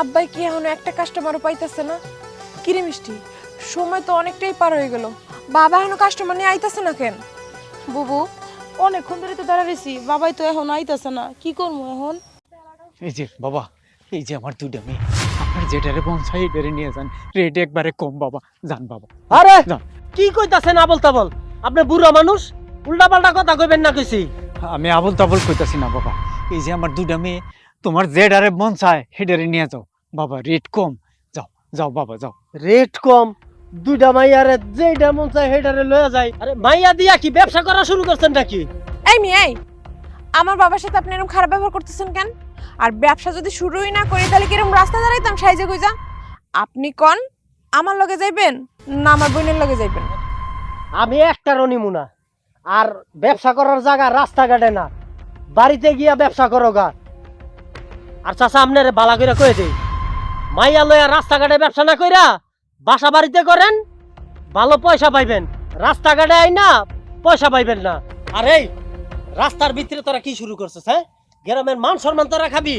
আব্বাই কি এখনও একটা কাস্টমারও পাইতেছে না? কিরে মিষ্টি সময় তো অনেকটাই পার হয়ে গেল। বাবা এখনও কাস্টমার নিয়ে আইতাছে না কেন? বুবু অনেকক্ষণ ধরে তো দাঁড়া রয়েছি বাবাই তো এখন আইতাছে না। কি করব এখন? এই যে বাবা এই যে আমার দুইটা মেয়ে। আপনার যেটারে পৌঁছাই এটারে নিয়ে যান। রেট একবারে কম বাবা। যান বাবা। আরে না। কি কইতাছেন আবল তাবল আপনি বুড়া মানুষ উল্টা পাল্টা কথা কইবেন না কইছি। আমি আবল তাবল কইতাছি না বাবা। এই যে আমার দুইটা মেয়ে তোমার যে ডারে মন চায় হেডারে নিয়ে যাও। বাবা রেট কম। যাও যাও বাবা যাও। রেট কম। দুইটা মাইয়ারে যেইটা মন চায় হেডারে লয়ে যায় আরে মাইয়া দিয়া কি ব্যবসা করা শুরু করছেন নাকি? এই মি এই। আমার বাবার সাথে আপনি এরকম খারাপ ব্যবহার করতেছেন কেন? আর ব্যবসা যদি শুরুই না করি তাহলে কীরকম রাস্তা দাঁড়াইতাম সাইজে কইজা আপনি কন? আমার লগে যাইবেন না আমার বোনের লগে যাইবেন? আমি একটা রনিমুনা। আর ব্যবসা করার জায়গা রাস্তাঘাটে না। বাড়িতে গিয়া ব্যবসা করো গা। আর চাচা আপনারে বালা করে কয়ে দেই মাইয়া লইয়া রাস্তাঘাটে ব্যবসা না কইরা বাসা বাড়িতে করেন ভালো পয়সা পাইবেন। রাস্তাঘাটে আই না পয়সা পাইবেন না। আর এই রাস্তার ভিতরে তোরা কি শুরু করছিস হ্যাঁ? গ্রামের মান সম্মান তোরা খাবি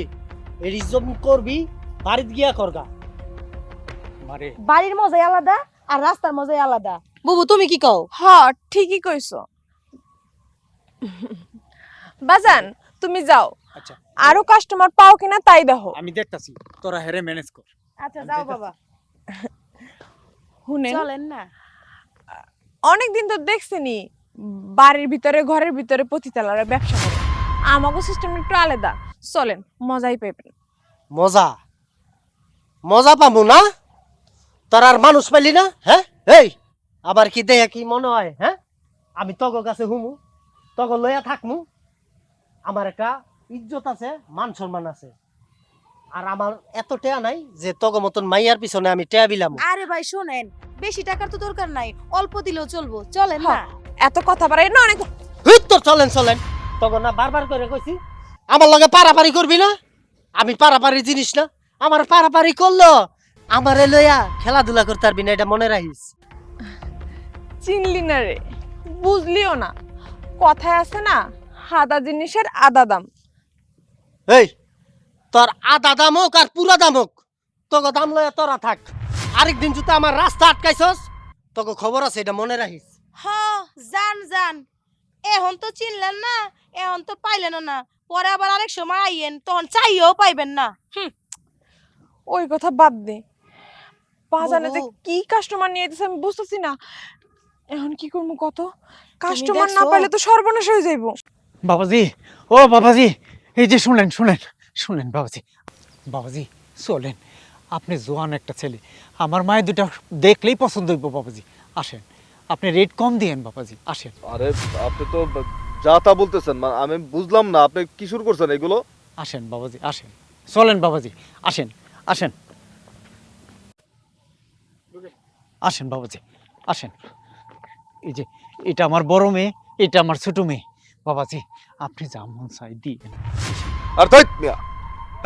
এই ইজ্জত করবি বাড়িতে গিয়া করগা। মারে বাড়ির মজাই আলাদা আর রাস্তার মজাই আলাদা। বুবু তুমি কি কও? হ ঠিকই কইছো। বাজান তুমি যাও। আরও কাস্টমার পাও কিনা তাই দেখো। আমি দেখতাছি তোরা হেরে ম্যানেজ কর। আচ্ছা যাও বাবা। শুনেন। চলেন না। অনেকদিন তো দেখছেনি বাড়ির ভিতরে ঘরের ভিতরে পতিতালারা ব্যবসা করে। আমাকে সিস্টেম একটু আলাদা। চলেন মজাই পাইবেন। মজা? মজা পাবো না? তোর আর মানুষ পাইলি না? হ্যাঁ? এই আবার কি দেয়া কি মনে হয় হ্যাঁ? আমি তগ কাছে হুমু তগ লইয়া থাকমু। আমার একটা ইজ্জত আছে মান সম্মান আছে। আর আমার এত টেয়া নাই যে তগ মতন মাইয়ার পিছনে আমি টেয়া বিলাম। আরে ভাই শোনেন বেশি টাকার তো দরকার নাই অল্প দিলেও চলবো চলেন না। হ্যাঁ। এত কথা বাড়াই না অনেক হুই তোর চলেন চলেন। তখন না বারবার করে কইছি আমার লগে পারাপারি করবি না? আমি পারাপারি জিনিস না আমার পারাপারি করল। আমারে লইয়া খেলাধুলা করতে পারবি না এটা মনে রাখিস। চিনলি না রে বুঝলিও না। কথায় আছে না হাদা জিনিসের আদা দাম। এই তোর আধা দাম হোক আর পুরা দাম হোক তোকে দাম লইয়া তোরা থাক। আরেকদিন যদি আমার রাস্তা আটকাইছস তোকে খবর আছে এটা মনে রাখিস। হ জান জান। এখন তো চিনলেন না এখন তো পাইলেন না। পরে আবার আরেক সময় আইয়েন তখন চাইও পাইবেন না। হুম। ওই কথা বাদ দে। বাজানে যে কি কাস্টমার নিয়ে আইতেছে আমি বুঝতেছি না। এখন কি করব কত? কাস্টমার না পাইলে তো সর্বনাশ হয়ে যাইবো। বাবাজি ও বাবাজি এই যে শুনলেন শুনেন শুনলেন বাবাজি বাবাজি চলেন। আপনি জোয়ান একটা ছেলে আমার মায়ের দুটা দেখলেই পছন্দ হইব বাবাজি। আসেন আপনি রেট কম দিয়েন বাবাজি আসেন। আরে আপনি তো যা তা বলতেছেন মানে আমি বুঝলাম না আপনি কি শুরু করছেন এগুলো? আসেন বাবাজি আসেন। চলেন বাবাজি আসেন আসেন। আসেন বাবাজি আসেন। এই যে এটা আমার বড় মেয়ে এটা আমার ছোট মেয়ে। বাবাজি আপনি যা মন চাই দিয়েন আর তাই মিয়া।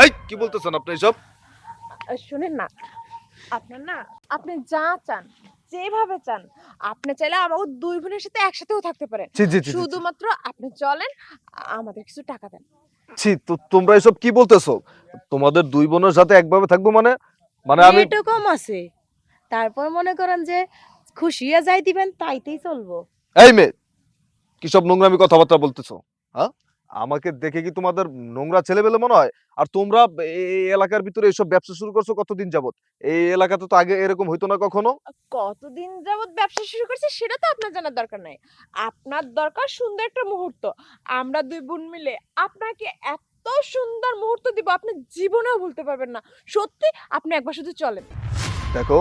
এই কি বলতেছেন আপনি এসব? শুনেন না। আপনার না আপনি যা চান যেভাবে চান আপনি চাইলে আমাকে দুই বোনের সাথে একসাথেও থাকতে পারেন। শুধুমাত্র আপনি চলেন আমাদের কিছু টাকা দেন। ছি তো তোমরা এসব কি বলতেছো? তোমাদের দুই বোনের সাথে একভাবে থাকব মানে? মানে আমি রেটও কম আছে। তারপর মনে করেন যে খুশিয়া যাই দিবেন তাইতেই চলবো। এই মেয়ে কি সব নোংরামি কথাবার্তা বলতেছো? হ্যাঁ? আমাকে দেখে কি তোমাদের নোংরা ছেলে ছেলেবেলে মনে হয়? আর তোমরা এই এলাকার ভিতরে এসব ব্যবসা শুরু করছ কতদিন যাবত এই এলাকাতে তো আগে এরকম হইতো না কখনো? কতদিন যাবত ব্যবসা শুরু করছে সেটা তো আপনার জানার দরকার নাই। আপনার দরকার সুন্দর একটা মুহূর্ত। আমরা দুই বোন মিলে আপনাকে এত সুন্দর মুহূর্ত দিব আপনি জীবনেও ভুলতে পারবেন না। সত্যি আপনি একবার শুধু চলেন। দেখো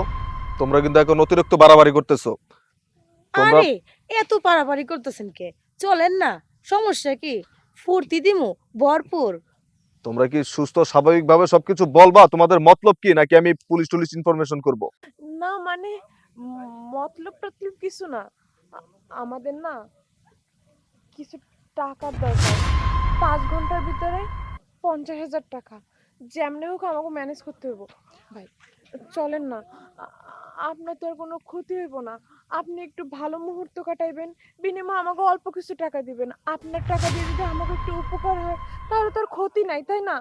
তোমরা কিন্তু এখন অতিরিক্ত বাড়াবাড়ি করতেছো। তোমরা আরে এত পারাপারি করতেছেন কে? চলেন না সমস্যা কি? ফুর্তি দিমু ভরপুর। তোমরা কি সুস্থ স্বাভাবিক ভাবে সবকিছু বলবা? তোমাদের মতলব কি? নাকি আমি পুলিশ টুলিশ ইনফরমেশন করব? না মানে মতলব টতলব কিছু না। আমাদের না কিছু টাকার দরকার। পাঁচ ঘণ্টার ভিতরে পঞ্চাশ হাজার টাকা। যেমনি হোক আমাকে ম্যানেজ করতে হইব। ভাই চলেন না। আপনার তো আর কোনো ক্ষতি হইব না। আপনি একটু ভালো মুহূর্ত কাটাইবেন বিনিময়ে আমাকে অল্প কিছু টাকা দিবেন। আপনার টাকা দিয়ে যদি আমাকে একটু উপকার হয় তাহলে তো আর ক্ষতি নাই তাই না?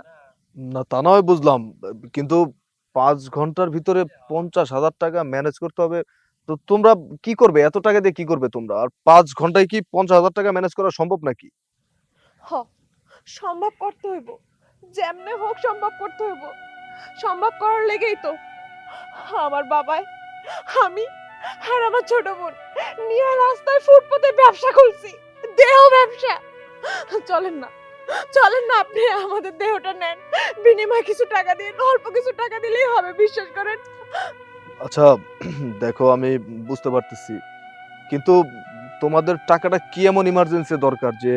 না তা নয় বুঝলাম। কিন্তু পাঁচ ঘণ্টার ভিতরে পঞ্চাশ হাজার টাকা ম্যানেজ করতে হবে। তো তোমরা কি করবে? এত টাকা দিয়ে কি করবে তোমরা? আর পাঁচ ঘন্টায় কি পঞ্চাশ হাজার টাকা ম্যানেজ করা সম্ভব নাকি? হ সম্ভব করতে হইব। যেমনে হোক সম্ভব করতে হইব। সম্ভব করার লেগেই তো। আমার বাবাই আমি আর আমার ছোট বোন নিয়ে রাস্তায় ফুটপাতে ব্যবসা করছি দেহ ব্যবসা। চলেন না চলেন না আপনি আমাদের দেহটা নেন। বিনিময়ে কিছু টাকা দিয়ে অল্প কিছু টাকা দিলেই হবে বিশ্বাস করেন। আচ্ছা দেখো আমি বুঝতে পারতেছি। কিন্তু তোমাদের টাকাটা কি এমন ইমার্জেন্সি দরকার যে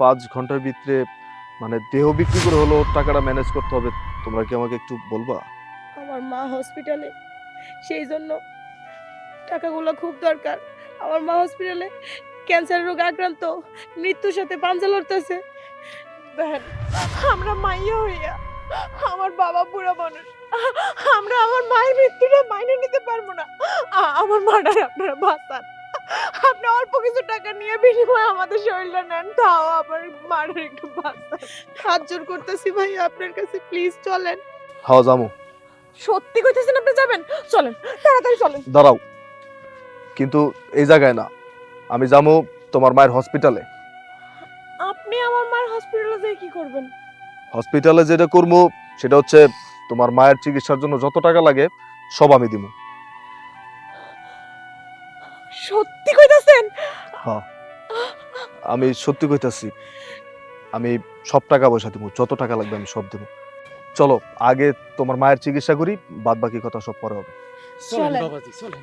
পাঁচ ঘণ্টার ভিতরে মানে দেহ বিক্রি করে হলো টাকাটা ম্যানেজ করতে হবে? তোমরা কি আমাকে একটু বলবা? আমার মা হসপিটালে সেই জন্য টাকাগুলো খুব দরকার। আমার মা হসপিটালে ক্যান্সার রোগ আক্রান্ত, মৃত্যুর সাথে পাঞ্জা লড়তেছে। আমরা মাইয়া হইয়া আমার বাবা বুড়া মানুষ। আমরা আমার মায়ের মৃত্যুটা মাইনে নিতে পারব না। আমার মাটার আপনারা বাঁচান। আপনি অল্প কিছু টাকা নিয়ে বিনিময়ে আমাদের শরীরটা নেন, তাও আমার মাটার একটু বাঁচান। হাত জোর করতেছি ভাই আপনার কাছে প্লিজ চলেন। হাওয়া জামু সত্যি কইতেছেন আপনি যাবেন? চলেন তাড়াতাড়ি চলেন। দাঁড়াও কিন্তু এই জায়গায় না আমি যাব তোমার মায়ের হসপিটালে আপনি আমার মায়ের হসপিটালে যেয়ে কি করবেন? হসপিটালে যেটা করব সেটা হচ্ছে তোমার মায়ের চিকিৎসার জন্য যত টাকা লাগে সব আমি দিব সত্যি কইতাছেন? হ্যাঁ আমি সত্যি কইতাছি আমি সব টাকা পয়সা দিব যত টাকা লাগবে আমি সব দেবো চলো আগে তোমার মায়ের চিকিৎসা করি বাদ বাকি কথা সব পরে হবে চলেন। বাবাজি চলেন।